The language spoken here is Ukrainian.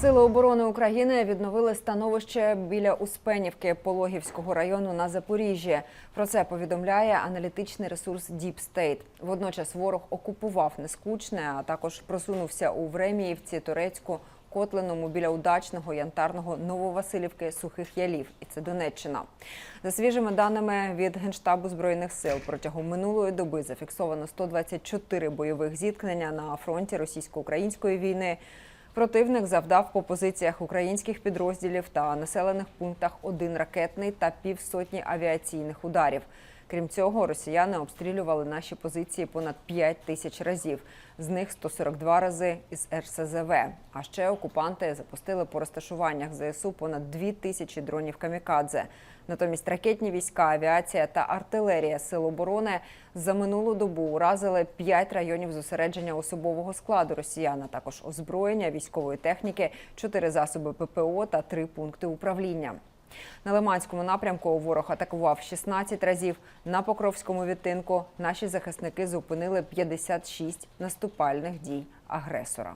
Сили оборони України відновили становище біля Успенівки Пологівського району на Запоріжжі. Про це повідомляє аналітичний ресурс Deep State. Водночас ворог окупував Нескучне, а також просунувся у Времіївці, Турецьку, Котлиному біля удачного янтарного Нововасилівки Сухих Ялів. І це Донеччина. За свіжими даними від Генштабу збройних сил протягом минулої доби зафіксовано 124 бойових зіткнення на фронті російсько-української війни. Противник завдав по позиціях українських підрозділів та населених пунктах один ракетний та півсотні авіаційних ударів. Крім цього, росіяни обстрілювали наші позиції понад 5 тисяч разів, з них 142 рази із РСЗВ. А ще окупанти запустили по розташуваннях ЗСУ понад 2 тисячі дронів камікадзе. Натомість ракетні війська, авіація та артилерія Сил оборони за минулу добу уразили 5 районів зосередження особового складу росіян, а також озброєння, військової техніки, 4 засоби ППО та 3 пункти управління. На Лиманському напрямку ворог атакував 16 разів. На Покровському відтинку наші захисники зупинили 56 наступальних дій агресора.